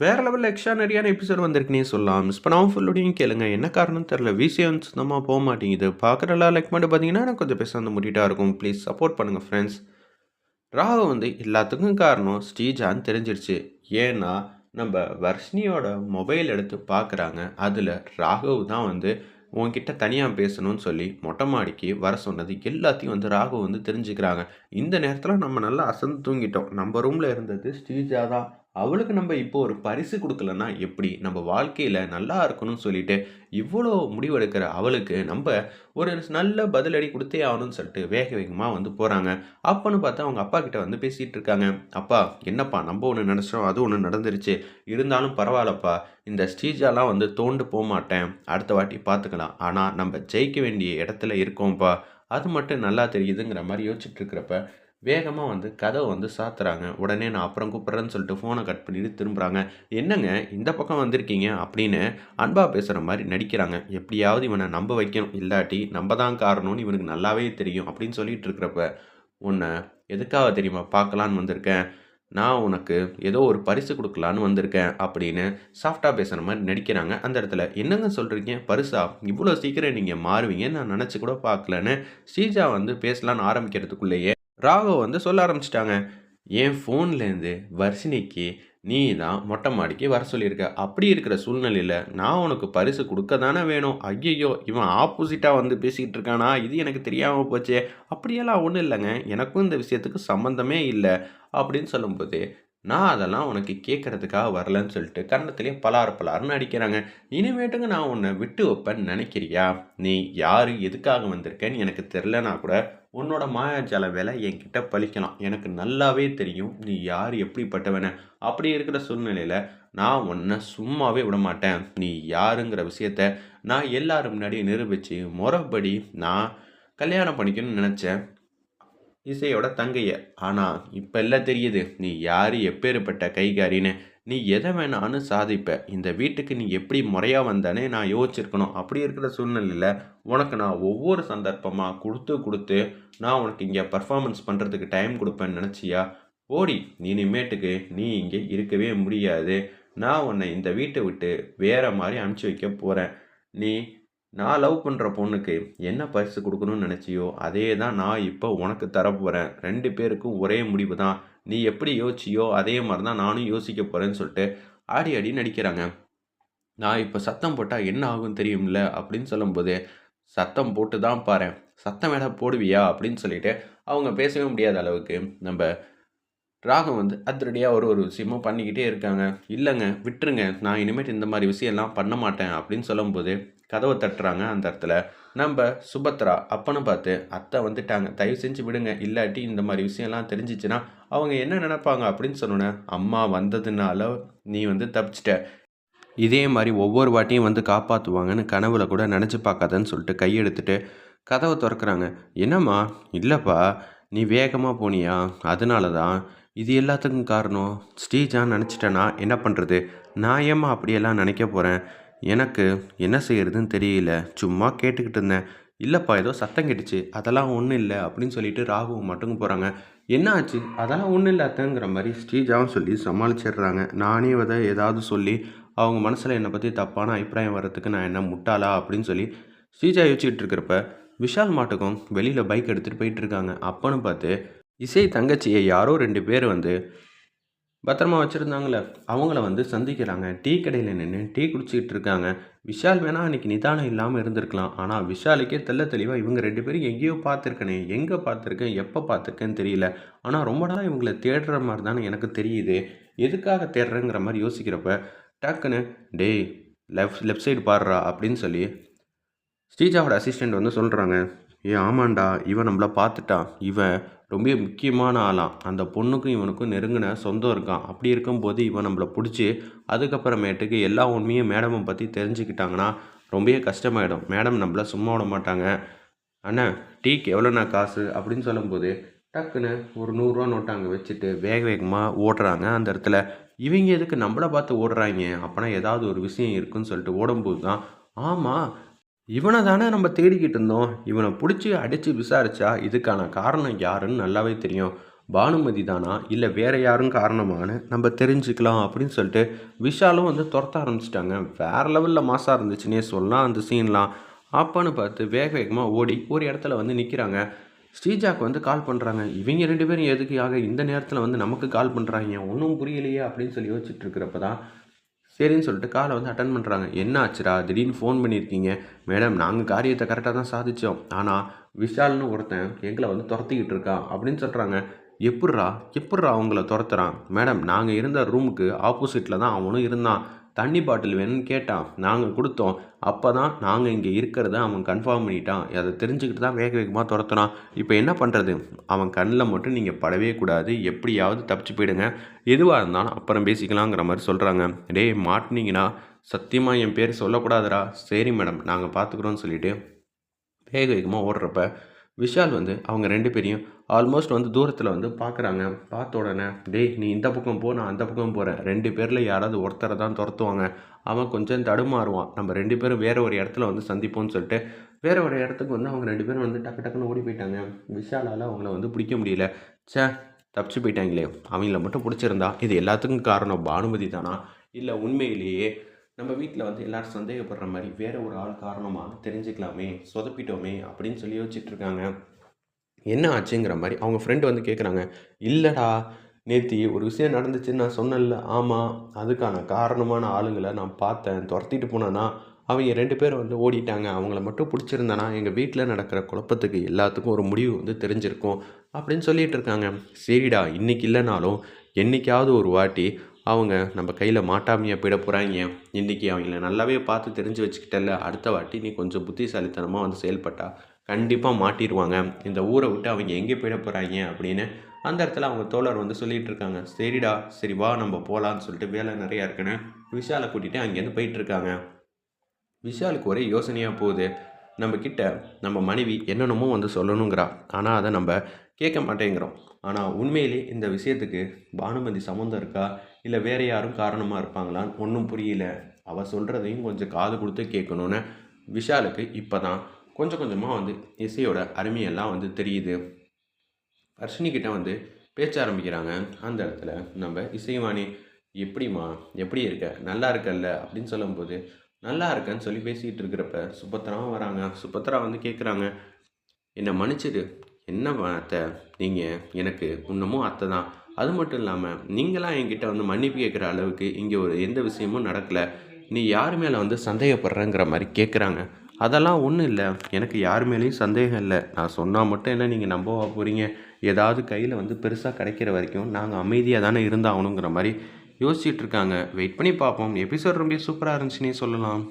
வேற லெவலில் எக்ஸ்ட்ரானரியான எபிசோட் வந்திருக்குனே சொல்லலாம். மிஸ் பண்ணாமல் ஃபுல்லோடையும் கேளுங்க. என்ன காரணம் தெரில விசியம் சுத்தமாக போக மாட்டேங்குது. பார்க்குறலாம் லைக் மட்டும் பார்த்தீங்கன்னா எனக்கு கொஞ்சம் பேச வந்து முடிட்டா இருக்கும். ப்ளீஸ் சப்போர்ட் பண்ணுங்கள் ஃப்ரெண்ட்ஸ் ராகு வந்து எல்லாத்துக்கும் காரணம் ஸ்ரீஜான்னு தெரிஞ்சிருச்சு. ஏன்னா நம்ம வர்ஷினியோட மொபைல் எடுத்து பார்க்குறாங்க. அதில் ராகவ் தான் வந்து உன்கிட்ட தனியாக பேசணும்னு சொல்லி மொட்டை மாடிக்கு வர சொன்னது எல்லாத்தையும் வந்து ராகவ் வந்து தெரிஞ்சுக்கிறாங்க. இந்த நேரத்தில் நம்ம நல்லா அசந்து தூங்கிட்டோம். நம்ம ரூமில் இருந்தது ஸ்ரீஜா தான். அவளுக்கு நம்ம இப்போ ஒரு பரிசு கொடுக்கலன்னா எப்படி? நம்ம வாழ்க்கையில் நல்லா இருக்கணும்னு சொல்லிட்டு இவ்வளோ முடிவெடுக்கிற அவளுக்கு நம்ம ஒரு நல்ல பதிலடி கொடுத்தே ஆகணும்னு சொல்லிட்டு வேக வேகமாக வந்து போகிறாங்க அப்பன்னு பார்த்தா அவங்க அப்பா கிட்ட வந்து பேசிகிட்டு இருக்காங்க. அப்பா என்னப்பா நம்ம ஒன்று நினச்சோம் அது ஒன்று நடந்துருச்சு. இருந்தாலும் பரவாயில்லப்பா இந்த ஸ்டீஜாலாம் வந்து தோண்டு போக மாட்டேன். அடுத்த வாட்டி பார்த்துக்கலாம் ஆனால் நம்ம ஜெயிக்க வேண்டிய இடத்துல இருக்கோம்ப்பா. அது மட்டும் நல்லா தெரியுதுங்கிற மாதிரி யோசிச்சுட்டு இருக்கிறப்ப வேகமாக வந்து கதவை வந்து சாத்துறாங்க. உடனே நான் அப்புறம் கூப்பிட்றேன்னு சொல்லிட்டு ஃபோனை கட் பண்ணிட்டு திரும்புகிறாங்க என்னங்க இந்த பக்கம் வந்திருக்கீங்க அப்படின்னு அன்பா பேசுகிற மாதிரி நடிக்கிறாங்க. எப்படியாவது இவனை நம்ப வைக்கணும். இல்லாட்டி நம்ம தான் காரணம்னு இவனுக்கு நல்லாவே தெரியும் அப்படின்னு சொல்லிட்டு இருக்கிறப்ப உன்னை எதுக்காக தெரியுமா பார்க்கலான்னு வந்திருக்கேன்? நான் உனக்கு ஏதோ ஒரு பரிசு கொடுக்கலான்னு வந்திருக்கேன் அப்படின்னு சாஃப்டாக பேசுகிற மாதிரி நடிக்கிறாங்க அந்த இடத்துல. என்னங்க சொல்கிறீங்க பரிசா? இவ்வளோ சீக்கிரம் நீங்கள் மாறுவீங்கன்னு நான் நினச்சி கூட பார்க்கலன்னு. ஸ்ரீஜா வந்து பேசலான்னு ஆரம்பிக்கிறதுக்குள்ளேயே ராகவ் வந்து சொல்ல ஆரம்பிச்சிட்டாங்க என் ஃபோன்லேருந்து வர்ஷினிக்கு நீ தான் மொட்டை மாடிக்கு வர சொல்லியிருக்க? அப்படி இருக்கிற சூழ்நிலையில் நான் உனக்கு பரிசு கொடுக்க தானே வேணும்? ஐயையோ இவன் ஆப்போசிட்டாக வந்து பேசிக்கிட்டு இருக்கானா? இது எனக்கு தெரியாமல் போச்சே. அப்படியெல்லாம் ஒன்றும் இல்லைங்க. எனக்கும் இந்த விஷயத்துக்கு சம்மந்தமே இல்லை. அப்படின்னு சொல்லும்போது நான் அதெல்லாம் உனக்கு கேட்குறதுக்காக வரலன்னு சொல்லிட்டு கன்னத்துலேயே பலார் பலார்னு அடிக்கிறாங்க. இனிமேட்டுங்க நான் உன்னை விட்டு வைப்பேன்னு நினைக்கிறியா? நீ யார்? எதுக்காக வந்திருக்கேன்னு எனக்கு தெரிலனா கூட உன்னோட மாயாஜால வேலை என்கிட்ட பழிக்கலாம் எனக்கு நல்லாவே தெரியும். நீ யார்? எப்படிப்பட்டவன. அப்படி இருக்கிற சூழ்நிலையில் நான் உன்னை சும்மாவே விட மாட்டேன். நீ யாருங்கிற விஷயத்த நான் எல்லாரும் முன்னாடி நிரூபித்து முறைப்படி நான் கல்யாணம் பண்ணிக்கணும்னு நினச்சேன். இசையோட தங்கைய. ஆனால் இப்போ எல்லாம் தெரியுது. நீ யார்? எப்பேற்பட்ட கைகாரின்னு. நீ எதை வேணாலும் சாதிப்ப. இந்த வீட்டுக்கு நீ எப்படி முறையாக வந்தானே நான் யோசிச்சிருக்கணும். அப்படி இருக்கிற சூழ்நிலையில் உனக்கு நான் ஒவ்வொரு சந்தர்ப்பமாக கொடுத்து கொடுத்து நான் உனக்கு இங்கே பர்ஃபார்மன்ஸ் பண்ணுறதுக்கு டைம் கொடுப்பேன்னு நினச்சியா? ஓடி இனிமேட்டுக்கு நீ இங்கே இருக்கவே முடியாது. நான் உன்னை இந்த வீட்டை விட்டு வேற மாதிரி அனுப்பிச்சி வைக்க போகிறேன் நீ நான் லவ் பண்ணுற பொண்ணுக்கு என்ன பரிசு கொடுக்கணும்னு நினச்சியோ அதே தான் நான் இப்போ உனக்கு தரப்போகிறேன் ரெண்டு பேருக்கும் ஒரே முடிவு தான் நீ எப்படி யோசிச்சியோ அதே மாதிரி தான் நானும் யோசிக்க போகிறேன்னு சொல்லிட்டு ஆடி ஆடி நடிக்கிறாங்க. நான் இப்போ சத்தம் போட்டால் என்ன ஆகும் தெரியும்ல? அப்படின்னு சொல்லும்போது சத்தம் போட்டு தான் பாரு சத்தம் வேணா போடுவியா? அப்படின்னு சொல்லிட்டு அவங்க பேசவே முடியாத அளவுக்கு நம்ம ராகம் வந்து அதிரடியாக ஒரு ஒரு விஷயமும் பண்ணிக்கிட்டே இருக்காங்க. இல்லைங்க விட்டுருங்க. நான் இனிமேட்டு இந்த மாதிரி விஷயம்லாம் பண்ண மாட்டேன் அப்படின்னு சொல்லும்போது கதவை தட்டுறாங்க அந்த இடத்துல. நம்ம சுபத்ரா அப்பனை பார்த்து அத்தை வந்துட்டாங்க. தயவு செஞ்சு விடுங்க. இல்லாட்டி இந்த மாதிரி விஷயம்லாம் தெரிஞ்சிச்சுன்னா அவங்க என்ன நினைப்பாங்க? அப்படின்னு சொன்னோன்னே அம்மா வந்ததுனால நீ வந்து தப்பிச்சிட்ட. இதே மாதிரி ஒவ்வொரு வாட்டியும் வந்து காப்பாற்றுவாங்கன்னு கனவுல கூட நினச்சி பார்க்காதன்னு சொல்லிட்டு கையெடுத்துட்டு கதவை திறக்கிறாங்க. என்னம்மா? இல்லைப்பா. நீ வேகமாக போனியா? அதனால தான். இது எல்லாத்துக்கும் காரணம். ஸ்ரீஜான் நினச்சிட்டேன்னா என்ன பண்ணுறது நான் ஏம்மா அப்படியெல்லாம் நினைக்க போகிறேன் எனக்கு என்ன செய்யறதுன்னு தெரியல. சும்மா கேட்டுக்கிட்டு இருந்தேன். இல்லைப்பா ஏதோ சத்தம் கேட்டுச்சு. அதெல்லாம் ஒன்றும் இல்லை அப்படின்னு சொல்லிட்டு ராகு மட்டும் போகிறாங்க என்ன ஆச்சு? அதெல்லாம் ஒன்றும் இல்லை அத்தங்கிற மாதிரி ஸ்ரீஜாவும் சொல்லி சமாளிச்சிடுறாங்க. நானே அதை ஏதாவது சொல்லி அவங்க மனசில் என்னை பற்றி தப்பான அபிப்பிராயம் வர்றதுக்கு நான் என்ன முட்டாளா அப்படின்னு சொல்லி ஸ்ரீஜா யோசிச்சுட்டு இருக்கிறப்ப விஷால் மாட்டுக்கும் வெளியில் பைக் எடுத்துகிட்டு போயிட்டு இருக்காங்க. அப்போன்னு பார்த்து இசை தங்கச்சியை யாரோ ரெண்டு பேர் வந்து பத்திரமா வச்சுருந்தாங்களே அவங்கள வந்து சந்திக்கிறாங்க. டீ கடையில் நின்று டீ குடிச்சிக்கிட்டு இருக்காங்க. விஷால் வேணால் அன்றைக்கி நிதானம் இல்லாமல் இருந்திருக்கலாம். ஆனால் விஷாலுக்கே தெல்ல தெளிவாக இவங்க ரெண்டு பேரும் எங்கேயோ பார்த்துருக்கனே. எங்கே பார்த்துருக்கேன்? எப்போ பார்த்துருக்கேன்னு தெரியல. ஆனால் ரொம்ப நாளாக இவங்களை தேடுற மாதிரி தானே எனக்கு தெரியுது. எதுக்காக தேடுறேங்கிற மாதிரி யோசிக்கிறப்ப டக்குன்னு டேய் லெஃப்ட் லெஃப்ட் சைடு பாடுறா அப்படின்னு சொல்லி ஸ்ரீஜாவோட அசிஸ்டண்ட் வந்து சொல்கிறாங்க ஏ ஆமாண்டா இவன் நம்மளை பார்த்துட்டான் இவன் ரொம்ப முக்கியமான ஆளாம் அந்த பொண்ணுக்கும் இவனுக்கும் நெருங்கின சொந்தம் இருக்கான். அப்படி இருக்கும்போது இவன் நம்மளை பிடிச்சி அதுக்கப்புறமேட்டுக்கு எல்லா உண்மையும் மேடமை பற்றி தெரிஞ்சுக்கிட்டாங்கன்னா ரொம்பவே கஷ்டமாயிடும். மேடம் நம்மளை சும்மா விட மாட்டாங்க. அண்ணா டீக்கு எவ்வளோண்ணா காசு? அப்படின்னு சொல்லும்போது டக்குன்னு ஒரு நூறுரூவா நோட்டை அங்கே வச்சுட்டு வேக வேகமாக ஓடுறாங்க அந்த இடத்துல. இவங்க எதுக்கு நம்மளை பார்த்து ஓடுறாங்க? அப்போனா ஏதாவது ஒரு விஷயம் இருக்குன்னு சொல்லிட்டு ஓடும்போது தான் ஆமாம் இவனை தானே நம்ம தேடிக்கிட்டு இருந்தோம். இவனை பிடிச்சி அடித்து விசாரிச்சா இதுக்கான காரணம் யாருன்னு நல்லாவே தெரியும். பானுமதி தானா? இல்லை வேற யாரும் காரணமானு நம்ம தெரிஞ்சுக்கலாம் அப்படின்னு சொல்லிட்டு விஷாலும் வந்து துரத்த ஆரம்பிச்சிட்டாங்க. வேறு லெவலில் மாசாக இருந்துச்சுன்னே சொல்லலாம் அந்த சீன்லாம். அப்பான்னு பார்த்து வேக வேகமாக ஓடி ஒரு இடத்துல வந்து நிற்கிறாங்க ஸ்ரீஜாக்கு வந்து கால் பண்ணுறாங்க இவங்க ரெண்டு பேரும் எதுக்காக இந்த நேரத்தில் வந்து நமக்கு கால் பண்ணுறாங்க ஒன்றும் புரியலையே அப்படின்னு சொல்லி யோசிச்சுட்டு இருக்கிறப்ப தான் சரின்னு சொல்லிட்டு காலை வந்து அட்டன் பண்ணுறாங்க என்ன ஆச்சுடா? திடீர்னு ஃபோன் பண்ணியிருக்கீங்க. மேடம் நாங்கள் காரியத்தை கரெக்டாக தான் சாதித்தோம் ஆனால் விஷால்னு ஒருத்தன் எங்களை வந்து துரத்திக்கிட்டு இருக்கான் அப்படின்னு சொல்கிறாங்க எப்புட்றா? எப்புட்றா அவங்கள துரத்துறான்? மேடம் நாங்கள் இருந்த ரூமுக்கு ஆப்போசிட்டில் தான் அவனும் இருந்தான். தண்ணி பாட்டில் வேணும்னு கேட்டான். நாங்கள் கொடுத்தோம். அப்போ தான் நாங்கள் இங்கே இருக்கிறத அவன் கன்ஃபார்ம் பண்ணிட்டான். அதை தெரிஞ்சுக்கிட்டு தான் வேக வேகமாக துரத்துனான். இப்போ என்ன பண்ணுறது அவன் கண்ணில் மட்டும் நீங்கள் படவே கூடாது. எப்படியாவது தப்பிச்சு போயிடுங்க. எதுவாக இருந்தாலும் அப்புறம் பேசிக்கலாங்கிற மாதிரி சொல்கிறாங்க டேய் மாட்டினீங்கன்னா சத்தியமாக என் பேர் சொல்லக்கூடாதுடா. சரி மேடம். நாங்கள் பார்த்துக்குறோன்னு சொல்லிட்டு வேக வேகமாக ஓடுறப்ப விஷால் வந்து அவங்க ரெண்டு பேரையும் ஆல்மோஸ்ட் வந்து தூரத்தில் வந்து பார்க்குறாங்க பார்த்த உடனே டேய் நீ இந்த பக்கம் போ நான் அந்த பக்கம் போகிறேன் ரெண்டு பேரில் யாராவது ஒருத்தரை தான் துரத்துவாங்க. அவன் கொஞ்சம் தடுமாறுவான். நம்ம ரெண்டு பேரும் வேறு ஒரு இடத்துல வந்து சந்திப்போம்னு சொல்லிட்டு வேறு ஒரு இடத்துக்கு வந்து அவங்க ரெண்டு பேரும் வந்து டக்கு டக்குன்னு ஓடி போயிட்டாங்க. விஷாலால் அவங்கள வந்து பிடிக்க முடியல. ச்சே தப்பிச்சு போயிட்டாங்களே. அவங்கள மட்டும் பிடிச்சிருந்தா இது எல்லாத்துக்கும் காரணம் பானுமதி தானா? இல்லை உண்மையிலேயே நம்ம வீட்டில் வந்து எல்லாரும் சந்தேகப்படுற மாதிரி வேற ஒரு ஆள் காரணமாக தெரிஞ்சுக்கலாமே சொதப்பிட்டோமே அப்படின்னு சொல்லி யோசிச்சிட்டுருக்காங்க என்ன ஆச்சுங்கிற மாதிரி அவங்க ஃப்ரெண்டு வந்து கேட்குறாங்க இல்லைடா நேத்தி ஒரு விஷயம் நடந்துச்சுன்னு நான் சொன்னேன்ல. ஆமாம் அதுக்கான காரணமான ஆளுங்களை நான் பார்த்தேன். துரத்திட்டு போனேன்னா அவங்க ரெண்டு பேரும் வந்து ஓடிட்டாங்க. அவங்கள மட்டும் பிடிச்சிருந்தானா எங்கள் வீட்டில் நடக்கிற குழப்பத்துக்கு எல்லாத்துக்கும் ஒரு முடிவு வந்து தெரிஞ்சிருக்கும் அப்படின்னு சொல்லிகிட்டு இருக்காங்க. சரிடா இன்றைக்கி இல்லைனாலும் என்னைக்காவது ஒரு வாட்டி அவங்க நம்ம கையில் மாட்டாமையாக போயிட போகிறாங்க இன்றைக்கி அவங்கள நல்லாவே பார்த்து தெரிஞ்சு வச்சுக்கிட்டல அடுத்த வாட்டி நீ கொஞ்சம் புத்திசாலித்தனமாக வந்து செயல்பட்டா கண்டிப்பாக மாட்டிடுவாங்க இந்த ஊரை விட்டு அவங்க எங்கே போயிட போகிறாங்க அப்படின்னு அந்த இடத்துல அவங்க தோழர் வந்து சொல்லிகிட்டு இருக்காங்க. சரிடா சரி வா நம்ம போகலான்னு சொல்லிட்டு வேலை நிறையா இருக்குன்னு விஷாலை கூட்டிகிட்டு அங்கேருந்து போயிட்டு இருக்காங்க. விஷாலுக்கு ஒரே யோசனையாக போகுது. நம்ம நம்ம மனைவி என்னென்னமோ வந்து சொல்லணுங்கிறா. ஆனால் அதை நம்ம கேட்க மாட்டேங்கிறோம். ஆனால் உண்மையிலே இந்த விஷயத்துக்கு பானுமதி சம்மந்தம் இருக்கா? இல்லை வேறு யாரும் காரணமாக இருப்பாங்களான்னு ஒன்றும் புரியல. அவள் சொல்கிறதையும் கொஞ்சம் காது கொடுத்து கேட்கணுன்னு விஷாலுக்கு இப்போ தான் கொஞ்சம் கொஞ்சமாக வந்து இசையோட அருமையெல்லாம் வந்து தெரியுது. ஹர்ஷினிக்கிட்ட வந்து பேச்ச ஆரம்பிக்கிறாங்க. அந்த இடத்துல நம்ம இசைவாணி எப்படிம்மா எப்படி இருக்க? நல்லா இருக்கல்ல? அப்படின்னு சொல்லும்போது நல்லா இருக்கேன்னு சொல்லி பேசிக்கிட்டு இருக்கிறப்ப சுபத்ராவும் வராங்க. சுபத்ரா வந்து கேட்குறாங்க என்னை மன்னிச்சிடு. என்ன அத்தை? நீங்கள் எனக்கு இன்னமும் அத்தை தான் அது மட்டும் இல்லாமல் நீங்களாம் என்கிட்ட வந்து மன்னிப்பு கேட்குற அளவுக்கு இங்கே ஒரு எந்த விஷயமும் நடக்கலை. நீ யார் மேலே வந்து சந்தேகப்படுறங்கிற மாதிரி கேட்குறாங்க அதெல்லாம் ஒன்றும் இல்லை. எனக்கு யார் மேலேயும் சந்தேகம் இல்லை. நான் சொன்னால் மட்டும் என்ன நீங்கள் நம்பவா போகிறீங்க ஏதாவது கையில் வந்து பெருசாக கிடைக்கிற வரைக்கும் நாங்கள் அமைதியாக தானே இருந்தாகணுங்கிற மாதிரி யோசிச்சுட்ருக்காங்க வெயிட் பண்ணி பார்ப்போம். எபிசோட் ரொம்ப சூப்பராக இருந்துச்சுன்னே சொல்லலாம்.